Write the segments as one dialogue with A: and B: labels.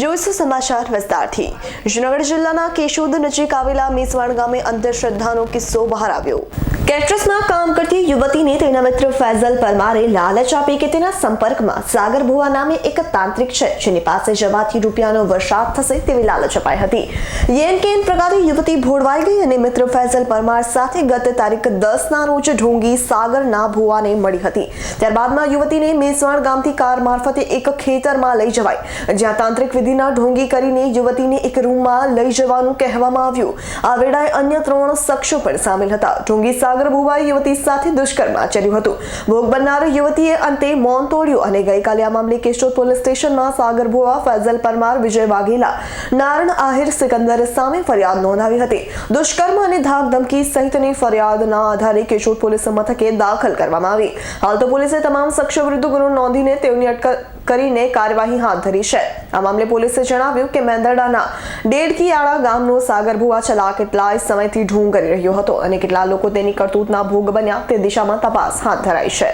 A: જોઈશું સમાચાર વિસ્તારથી. જૂનાગઢ જિલ્લાના કેશોદ નજીક આવેલા મેસવાડ ગામે અંધશ્રદ્ધાનો કિસ્સો બહાર આવ્યો. કેટરસમાં કામ કરતી યુવતીને તેના મિત્ર ફૈઝલ પરમારે લાલચ આપી કે તેના સંપર્કમાં સાગર ભુવા નામે એક તાંત્રિક છે, જેની પાસે જવાથી રૂપિયાનો વરસાદ થશે તેવી લાલચ અપાઈ હતી. યેન કેન પ્રકારે યુવતી ભોળવાઈ ગઈ અને મિત્ર ફૈઝલ પરમાર સાથે ગત તારીખ દસના રોજ ઢોંગી સાગરના ભુવાને મળી હતી. ત્યારબાદમાં યુવતીને મેસવાણ ગામથી કાર મારફતે એક ખેતરમાં લઈ જવાય. જ્યાં તાંત્રિક વિધિના ઢોંગી કરીને યુવતીને એક રૂમમાં લઈ જવાનું કહેવામાં આવ્યું. આ વેળાએ અન્ય ત્રણ શખ્સો પણ સામેલ હતા. ઢોંગી સાગર ભુવાએ યુવતી સાથે દુષ્કર્મ આચર્યું હતું. ભોગ બનનાર યુવતીએ અંતે મૌન તોડ્યું અને ગઈકાલે આ મામલે કેશોદ પોલીસ સ્ટેશનમાં સાગર ફૈઝલ પરમાર, વિજય વાઘેલા નારણ આહિર, સિકંદર સામે ફરિયાદ નોંધાવી હતી. દુષ્કર્મ અને ધાક ધમકી સહિતની ફરિયાદના આધારે કેશોદ પોલીસ મથકે દાખલ કરવામાં આવી. હાલ તો પોલીસે તમામ શખ્સો વિરુદ્ધ ગુનો નોંધીને તેઓની અટક કરીને કાર્યવાહી હાથ ધરી છે. આ મામલે પોલીસે જણાવ્યું કે મેંદરડાના ડેડકીયાળા ગામનો સાગરભુવા છેલ્લા કેટલાય સમયથી ઢોંગ કરી રહ્યો હતો અને કેટલા લોકો તેની કરતૂતના ભોગ બન્યા તે દિશામાં તપાસ હાથ ધરાઈ છે.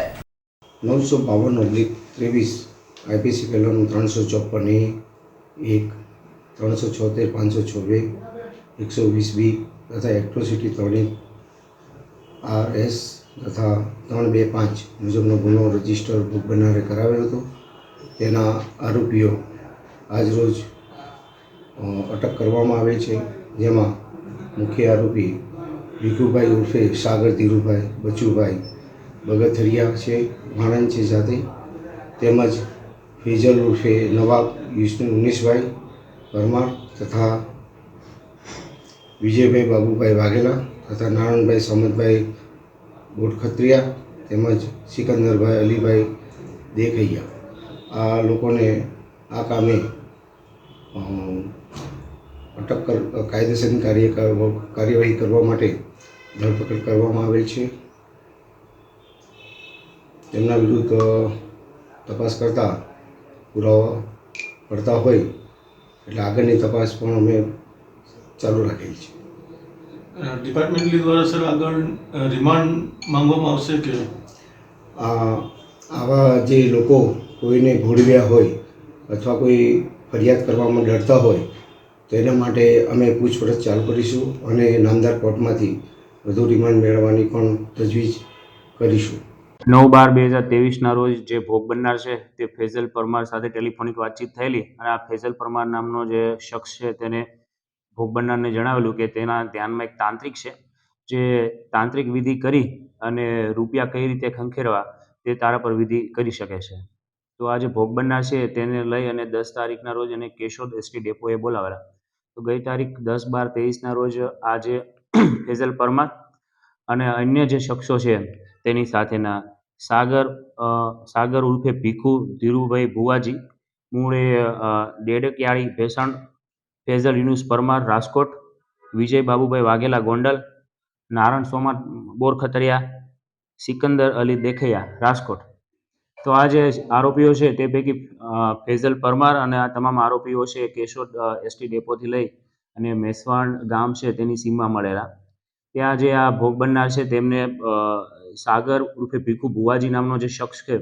B: નવસો બાવન ઓબ્લિક ત્રેવીસ આઈપીસી પહેલાંનું ત્રણસો ચોપન એ એક ત્રણસો છોતેર, પાંચસો છવ્વીસ એકસો વીસ બી તથા એક્ટ્રોસિટી ત્રણેક આર એસ તથા ત્રણ બે પાંચ મુજબનો ગુનો રજિસ્ટર ભોગ બનારે કરાવ્યો હતો. તેના આરોપીઓ આજરોજ અટક કરવામાં આવે છે, જેમાં મુખ્ય આરોપી ભીખુભાઈ ઉર્ફે સાગર ધીરુભાઈ, બચુભાઈ બગથરિયા છે, વાણંદ છે સાથે. તેમજ ફેજલ ઉર્ફે નવાબ વિષ્ણુ ઉમેશભાઈ પરમાર તથા વિજયભાઈ બાબુભાઈ વાઘેલા તથા નારાયણભાઈ સામંતભાઈ ગોટખત્રિયા તેમજ સિકંદરભાઈ અલીભાઈ દેખૈયા. આ લોકોને આ કામે અટક કર કાયદેસરની કાર્ય કાર્યવાહી કરવા માટે ધરપકડ કરવામાં આવેલ છે. તેમના વિરુદ્ધ તપાસ કરતા પુરાવા પડતા હોય એટલે આગળની તપાસ પણ અમે ચાલુ રાખેલી છે.
C: ડિપાર્ટમેન્ટલી દ્વારા સર આગળ રિમાન્ડ માંગવામાં આવશે કે?
B: આ આવા જે લોકો કોઈને ભોળવ્યા હોય અથવા કોઈ ફરિયાદ કરવામાં ડરતા હોય, તો એના માટે અમે પૂછપરછ ચાલુ કરીશું અને નામદાર કોર્ટમાંથી વધુ રિમાન્ડ મેળવવાની પણ તજવીજ કરીશું.
D: નવ બાર બે હજાર તેવીસના રોજ જે ભોગ બનનાર છે તે ફેઝલ પરમાર સાથે ટેલિફોનિક વાતચીત થયેલી અને આ ફેઝલ પરમાર નામનો જે શખ્સ છે તેને ભોગ બનનારને જણાવેલું કે તેના ધ્યાનમાં એક તાંત્રિક છે, જે તાંત્રિક વિધિ કરી અને રૂપિયા કઈ રીતે ખંખેરવા તે તારા પર વિધિ કરી શકે છે. તો આ જે ભોગ બનનાર છે તેને લઈ અને દસ તારીખના રોજ એને કેશોદ એસટી ડેપોએ બોલાવેલા. તો ગઈ તારીખ દસ બાર ના રોજ આ જે ફેઝલ પરમાર અને અન્ય જે શખ્સો છે તેની સાથેના સાગર સાગર ઉર્ફે ભીખુ, ધીરુભાઈ ભુવાજી, મૂળે ડેડકિયાળી ભેસણ ભેસાણ, ફેઝલ યુનુસ પરમાર, રાજકોટ, વિજય બાબુભાઈ વાઘેલા ગોંડલ નારણ સોમા બોરખતરિયા, સિકંદર અલી દેખૈયા રાજકોટ. તો આ જે આરોપીઓ છે તે પૈકી ફેઝલ પરમાર અને આ તમામ આરોપીઓ છે કેશોદ એસટી ડેપોથી લઈ અને મેસવાણ ગામ છે તેની સીમમાં મળેલા. ત્યાં જે આ ભોગ બનનાર છે તેમને સાગર ઉર્ફે ભીખુ ભુવાજી નામનો જે શખ્સ છે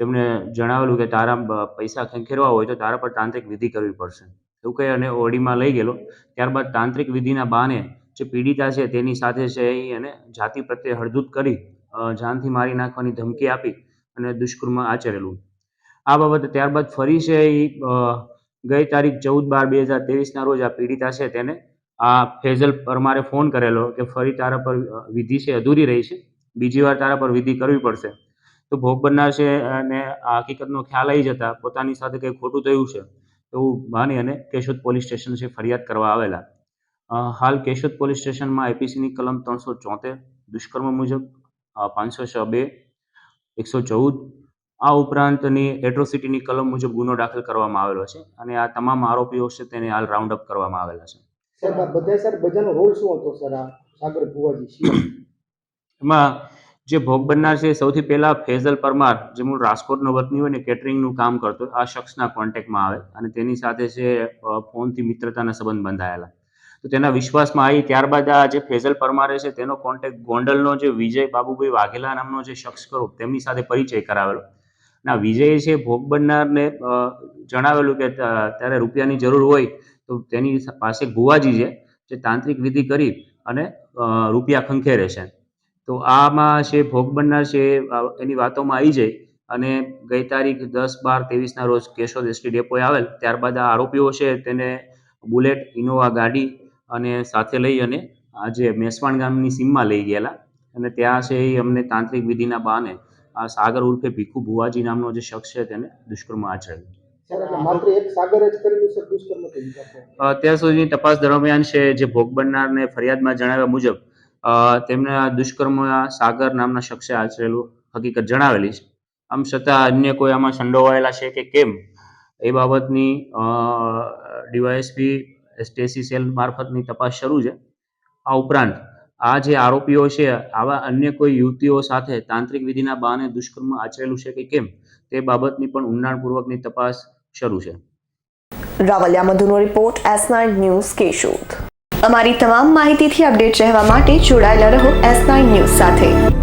D: તેમણે જણાવેલું કે તારા પૈસા ખેંખેરવા હોય તો તારા પર તાંત્રિક વિધિ કરવી પડશે. એવું કહી અને ઓડીમાં લઈ ગયેલો. ત્યારબાદ તાંત્રિક વિધિના બહાને જે પીડિતા છે તેની સાથે છે એ એને જાતિ પ્રત્યે હળદૂત કરી જાનથી મારી નાખવાની ધમકી આપી અને દુષ્કર્મ આચરેલું. આ બાબતે ત્યારબાદ ફરી છે એ ગઈ તારીખ ચૌદ બાર બે હજાર ત્રેવીસના રોજ આ પીડિતા છે તેને આ ફેઝલ પરમારે ફોન કરેલો કે ફરી તારા પર વિધિ છે, અધૂરી રહી છે. બીજી વાર તારા પર વિધિ કરવી પડશે. તો ભોગ બનનાર છે અને આ હકીકતનો ખ્યાલ આવી જતા પોતાની સાથે કંઈ ખોટું થયું છે એવું માની અને કેશોદ પોલીસ સ્ટેશન છે ફરિયાદ કરવા આવેલા. હાલ કેશોદ પોલીસ સ્ટેશનમાં આઈપીસીની કલમ ત્રણસો ચોતેર, દુષ્કર્મ મુજબ પાંચસો છ બે એકસો ચૌદ. આ ઉપરાંતની એટ્રોસિટીની કલમ મુજબ ગુનો દાખલ કરવામાં આવેલો છે અને આ તમામ આરોપીઓ છે તેને હાલ રાઉન્ડ અપ કરવામાં આવેલા છે.
E: સર બધા સર બધાનો રોલ શું હતો સર આ સાગર ભુવાજી
D: એમાં જે ભોગ બનનાર છે સૌથી પહેલા ફેઝલ પરમાર જે મૂળ રાજકોટનો વતની હોય ને કેટરિંગનું કામ કરતો હોય, આ શખ્સના કોન્ટેક્ટમાં આવે અને તેની સાથે છે ફોનથી મિત્રતાના સંબંધ બંધાયેલા. તો તેના વિશ્વાસમાં આવી ત્યારબાદ આ જે ફેઝલ પરમારે છે, તેનો કોન્ટેક્ટ ગોંડલનો જે વિજય બાબુભાઈ વાઘેલા નામનો જે શખ્સ કરો તેમની સાથે પરિચય કરાવેલો. ના, વિજય છે ભોગ બનનારને જણાવેલું કે ત્યારે રૂપિયાની જરૂર હોય તો તેની પાસે ભુવાજી છે, જે તાંત્રિક વિધિ કરી અને રૂપિયા ખંખેરે છે. તો આમાં છે ભોગ બનનાર છે એની વાતોમાં આવી જાય અને ગઈ તારીખ દસ બાર ત્રેવીસના રોજ કેશોદ એસટી ડેપોએ આવેલ, ત્યારબાદ આ આરોપીઓ છે, તેને બુલેટ, ઇનોવા ગાડી અને સાથે લઈ અને આજે મેસવાણ ગામની સીમમાં લઈ ગયેલા. અને ત્યાં છે એ અમને તાંત્રિક વિધિના બહાને આ સાગર ઉર્ફે ભીખુ ભુવાજી નામનો જે શખ્સ છે તેને દુષ્કર્મ
E: કોઈ?
D: અત્યાર સુધીની તપાસ દરમિયાન છે જે ભોગ બનનારને ફરિયાદમાં જણાવ્યા મુજબ તેમને આ દુષ્કર્મ આ સાગર નામના શખ્સે આચરેલું હકીકત જણાવેલી છે. આમ છતાં અન્ય કોઈ આમાં સંડોવાયેલા છે કે કેમ? એ બાબતની ડીવાયએસપી સ્ટેસી સેલ મારફતની તપાસ શરૂ છે. આ ઉપરાંત, આ જે આરોપીઓ છે, આવા અન્ય કોઈ યુવતીઓ સાથે તાંત્રિક વિધિના બહાને દુષ્કર્મ આચરેલું છે કે કેમ, તે બાબતની પણ ઊંડાણપૂર્વકની તપાસ શરૂ છે.
A: Ravaliya મધુનો report S nine news Keshod. અમારી તમામ માહિતીથી અપડેટ રહેવા માટે જોડાયેલા રહો એસ નાઇન ન્યૂઝ સાથે.